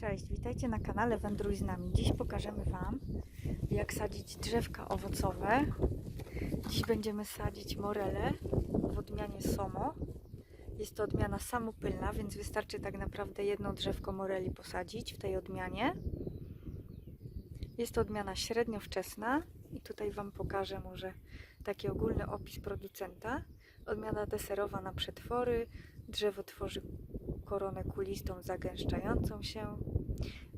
Cześć, witajcie na kanale Wędruj z nami. Dziś pokażemy Wam, jak sadzić drzewka owocowe. Dziś będziemy sadzić morele w odmianie Somo. Jest to odmiana samopylna, więc wystarczy tak naprawdę jedno drzewko moreli posadzić w tej odmianie. Jest to odmiana średnio wczesna i tutaj Wam pokażę może taki ogólny opis producenta. Odmiana deserowa na przetwory. Drzewo tworzy koronę kulistą zagęszczającą się.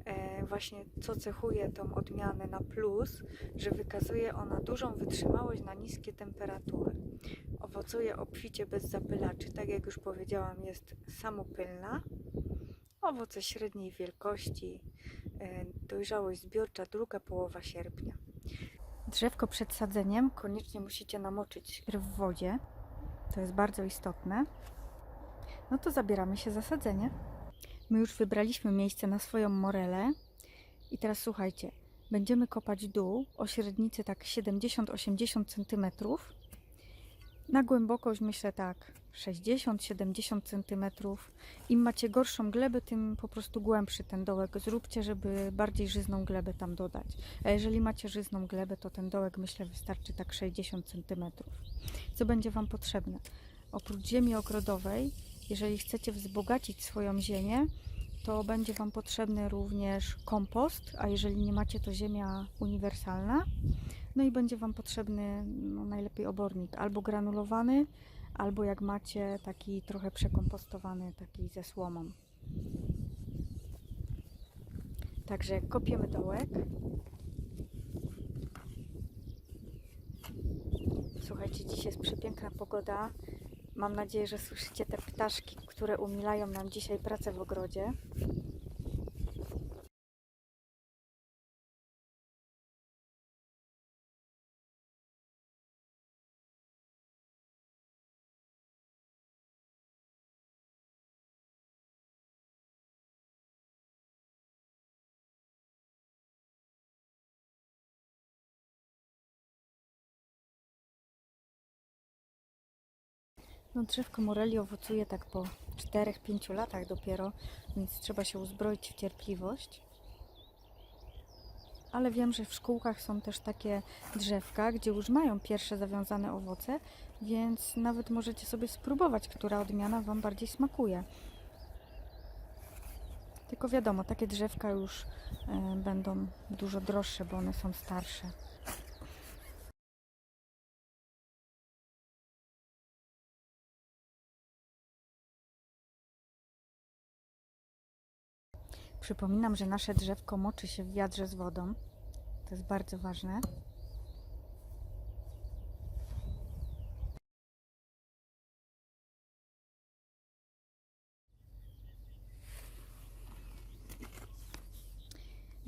E, właśnie co cechuje tą odmianę na plus, że wykazuje ona dużą wytrzymałość na niskie temperatury. Owocuje obficie bez zapylaczy, tak jak już powiedziałam, jest samopylna. Owoce średniej wielkości, e, dojrzałość zbiorcza druga połowa sierpnia. Drzewko przed sadzeniem koniecznie musicie namoczyć w wodzie. To jest bardzo istotne. No to zabieramy się za sadzenie. My już wybraliśmy miejsce na swoją morelę. I teraz słuchajcie, będziemy kopać dół o średnicy tak 70-80 cm. Na głębokość myślę tak 60-70 cm. Im macie gorszą glebę, tym po prostu głębszy ten dołek zróbcie, żeby bardziej żyzną glebę tam dodać. A jeżeli macie żyzną glebę, to ten dołek myślę wystarczy tak 60 cm. Co będzie Wam potrzebne? Oprócz ziemi ogrodowej, jeżeli chcecie wzbogacić swoją ziemię, to będzie Wam potrzebny również kompost, a jeżeli nie macie, to ziemia uniwersalna. No i będzie Wam potrzebny no, najlepiej obornik, albo granulowany, albo jak macie, taki trochę przekompostowany, taki ze słomą. Także kopiemy dołek. Słuchajcie, dziś jest przepiękna pogoda. Mam nadzieję, że słyszycie te ptaszki, które umilają nam dzisiaj pracę w ogrodzie. No drzewko moreli owocuje tak po 4-5 latach dopiero, więc trzeba się uzbroić w cierpliwość. Ale wiem, że w szkółkach są też takie drzewka, gdzie już mają pierwsze zawiązane owoce, więc nawet możecie sobie spróbować, która odmiana Wam bardziej smakuje. Tylko wiadomo, takie drzewka już e, będą dużo droższe, bo one są starsze. Przypominam, że nasze drzewko moczy się w wiadrze z wodą. To jest bardzo ważne.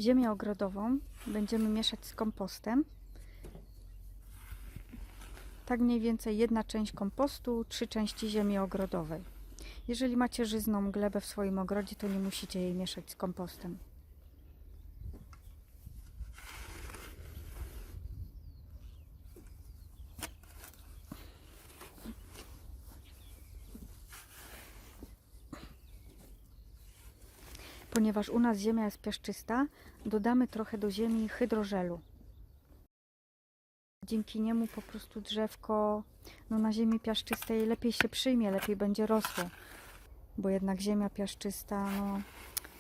Ziemię ogrodową będziemy mieszać z kompostem. Tak mniej więcej jedna część kompostu, trzy części ziemi ogrodowej. Jeżeli macie żyzną glebę w swoim ogrodzie, to nie musicie jej mieszać z kompostem. Ponieważ u nas ziemia jest piaszczysta, dodamy trochę do ziemi hydrożelu. Dzięki niemu po prostu drzewko no, na ziemi piaszczystej lepiej się przyjmie, lepiej będzie rosło. Bo jednak ziemia piaszczysta no,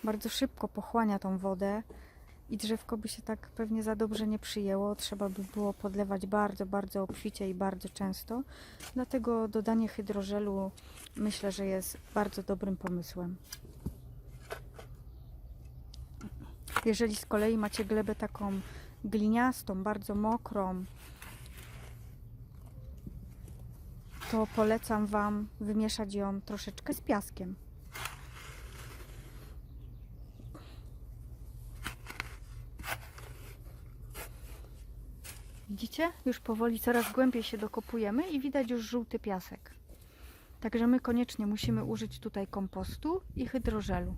bardzo szybko pochłania tą wodę i drzewko by się tak pewnie za dobrze nie przyjęło. Trzeba by było podlewać bardzo, bardzo obficie i bardzo często. Dlatego dodanie hydrożelu myślę, że jest bardzo dobrym pomysłem. Jeżeli z kolei macie glebę taką gliniastą, bardzo mokrą, to polecam Wam wymieszać ją troszeczkę z piaskiem. Widzicie? Już powoli coraz głębiej się dokopujemy i widać już żółty piasek. Także my koniecznie musimy użyć tutaj kompostu i hydrożelu.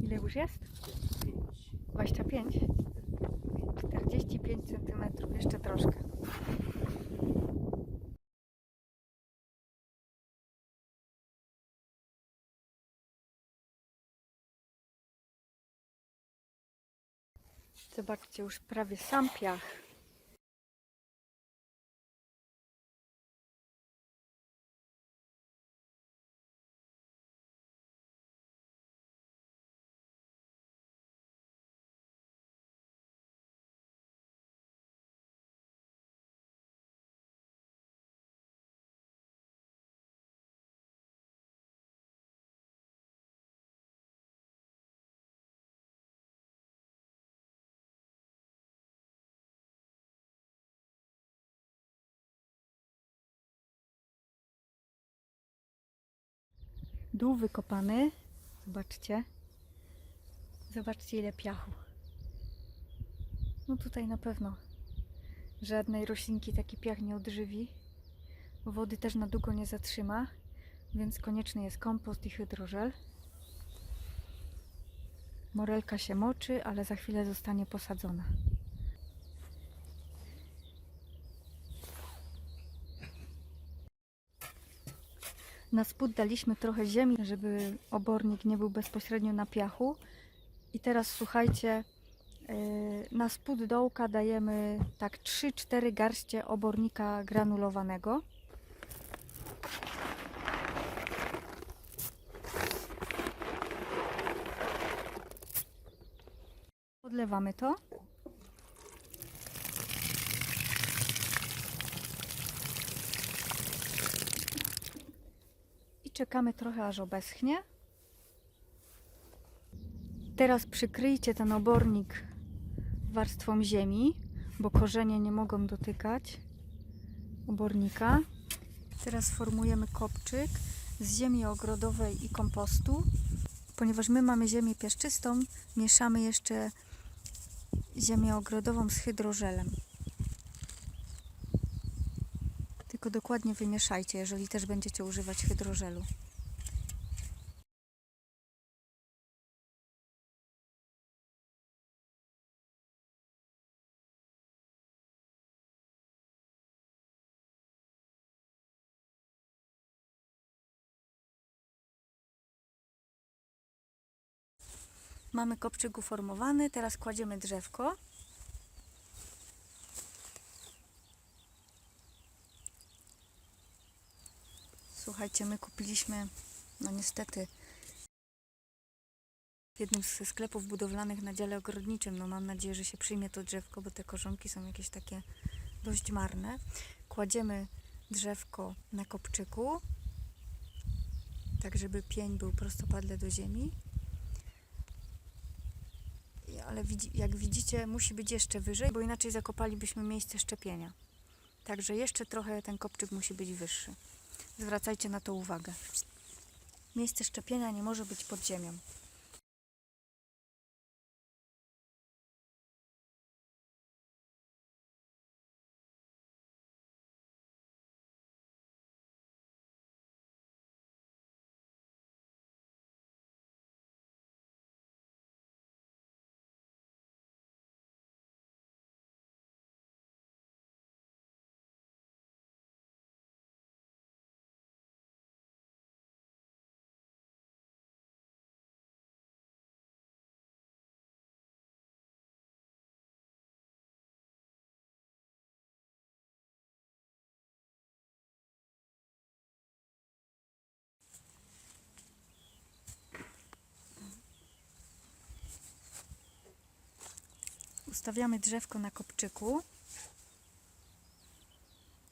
Ile już jest? 25? 40? 45 cm, jeszcze troszkę. Zobaczcie, już prawie sam piach. Dół wykopany. Zobaczcie. Zobaczcie ile piachu. No tutaj na pewno żadnej roślinki taki piach nie odżywi. Wody też na długo nie zatrzyma, więc konieczny jest kompost i hydrożel. Morelka się moczy, ale za chwilę zostanie posadzona. Na spód daliśmy trochę ziemi, żeby obornik nie był bezpośrednio na piachu. I teraz słuchajcie, yy, na spód dołka dajemy tak 3-4 garście obornika granulowanego. Podlewamy to. Czekamy trochę aż obeschnie. Teraz przykryjcie ten obornik warstwą ziemi, bo korzenie nie mogą dotykać obornika. Teraz formujemy kopczyk z ziemi ogrodowej i kompostu. Ponieważ my mamy ziemię piaszczystą, mieszamy jeszcze ziemię ogrodową z hydrożelem. Dokładnie wymieszajcie, jeżeli też będziecie używać hydrożelu. Mamy kopczyk uformowany, teraz kładziemy drzewko. Słuchajcie, my kupiliśmy, no niestety, w jednym ze sklepów budowlanych na dziale ogrodniczym. No mam nadzieję, że się przyjmie to drzewko, bo te korzonki są jakieś takie dość marne. Kładziemy drzewko na kopczyku, tak żeby pień był prostopadle do ziemi. Ale jak widzicie, musi być jeszcze wyżej, bo inaczej zakopalibyśmy miejsce szczepienia. Także jeszcze trochę ten kopczyk musi być wyższy. Zwracajcie na to uwagę. Miejsce szczepienia nie może być pod ziemią. Ustawiamy drzewko na kopczyku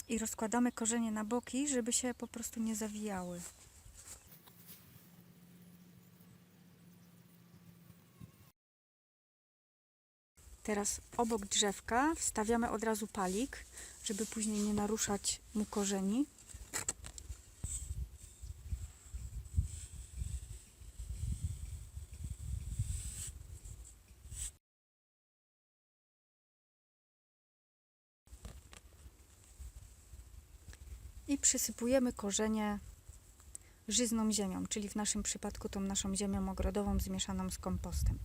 i rozkładamy korzenie na boki, żeby się po prostu nie zawijały. Teraz obok drzewka wstawiamy od razu palik, żeby później nie naruszać mu korzeni. Przysypujemy korzenie żyzną ziemią, czyli w naszym przypadku tą naszą ziemią ogrodową zmieszaną z kompostem.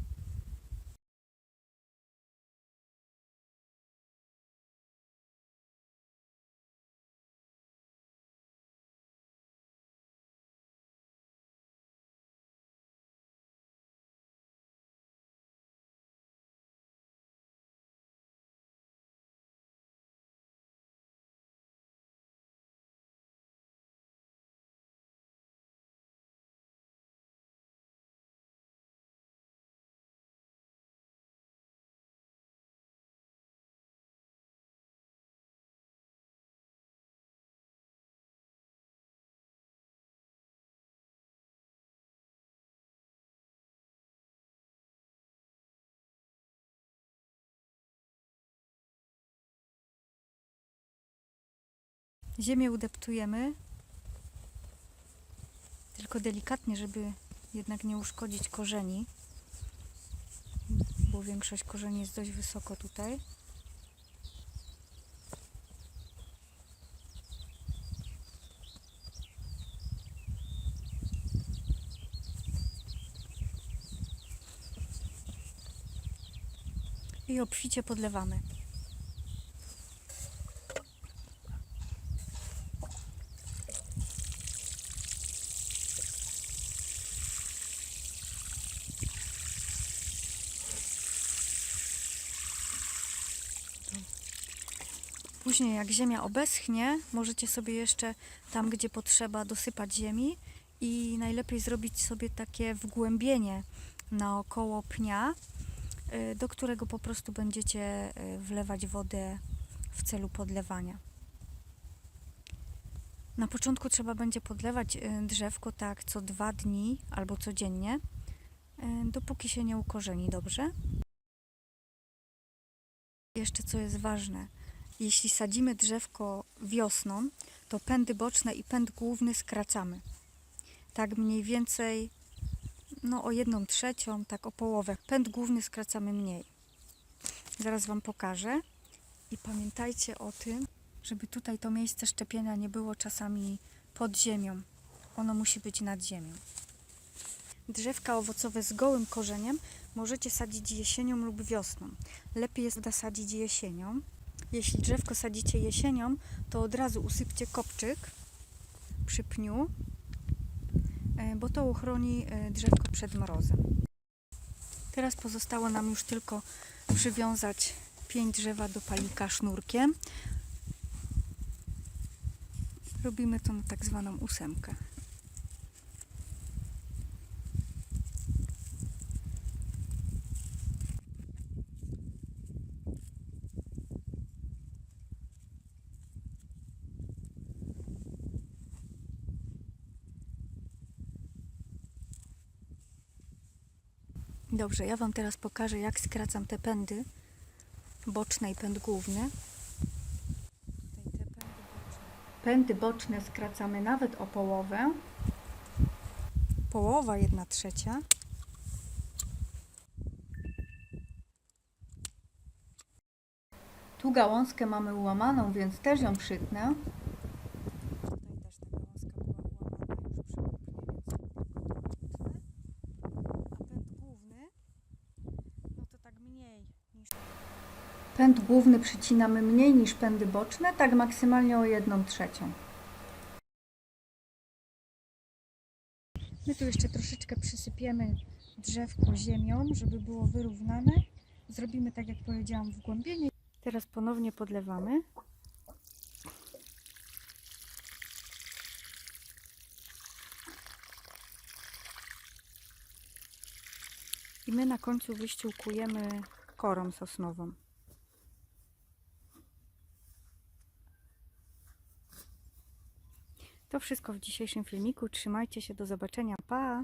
Ziemię udeptujemy, tylko delikatnie, żeby jednak nie uszkodzić korzeni, bo większość korzeni jest dość wysoko tutaj. I obficie podlewamy. Później jak ziemia obeschnie, możecie sobie jeszcze tam, gdzie potrzeba, dosypać ziemi i najlepiej zrobić sobie takie wgłębienie naokoło pnia, y, do którego po prostu będziecie y, wlewać wodę w celu podlewania. Na początku trzeba będzie podlewać y, drzewko tak co dwa dni albo codziennie, dopóki się nie ukorzeni dobrze. Jeszcze co jest ważne, jeśli sadzimy drzewko wiosną, to pędy boczne i pęd główny skracamy. Tak mniej więcej no o jedną trzecią, tak o połowę. Pęd główny skracamy mniej. Zaraz Wam pokażę. I pamiętajcie o tym, żeby tutaj to miejsce szczepienia nie było czasami pod ziemią. Ono musi być nad ziemią. Drzewka owocowe z gołym korzeniem możecie sadzić jesienią lub wiosną. Lepiej jest sadzić jesienią. Jeśli drzewko sadzicie jesienią, to od razu usypcie kopczyk przy pniu, e, bo to uchroni e, drzewko przed mrozem. Teraz pozostało nam już tylko przywiązać pięć drzewa do palika sznurkiem. Robimy na tak zwaną ósemkę. Dobrze, ja Wam teraz pokażę, jak skracam te pędy boczne i pęd główny. Pędy boczne skracamy nawet o połowę. Połowa, jedna trzecia. Tu gałązkę mamy ułamaną, więc też ją przytnę. Tutaj też ta gałązka była ułamana, już przykupnie, więc tylko to przytnę. A pęd główny, no to tak mniej niż... Pęd główny przycinamy mniej niż pędy boczne, tak maksymalnie o jedną trzecią. My tu jeszcze troszeczkę przysypiemy drzewko ziemią, żeby było wyrównane. Zrobimy tak jak powiedziałam wgłębienie. Teraz ponownie podlewamy. I my na końcu wyściółkujemy korą sosnową. To wszystko w dzisiejszym filmiku. Trzymajcie się, do zobaczenia. Pa!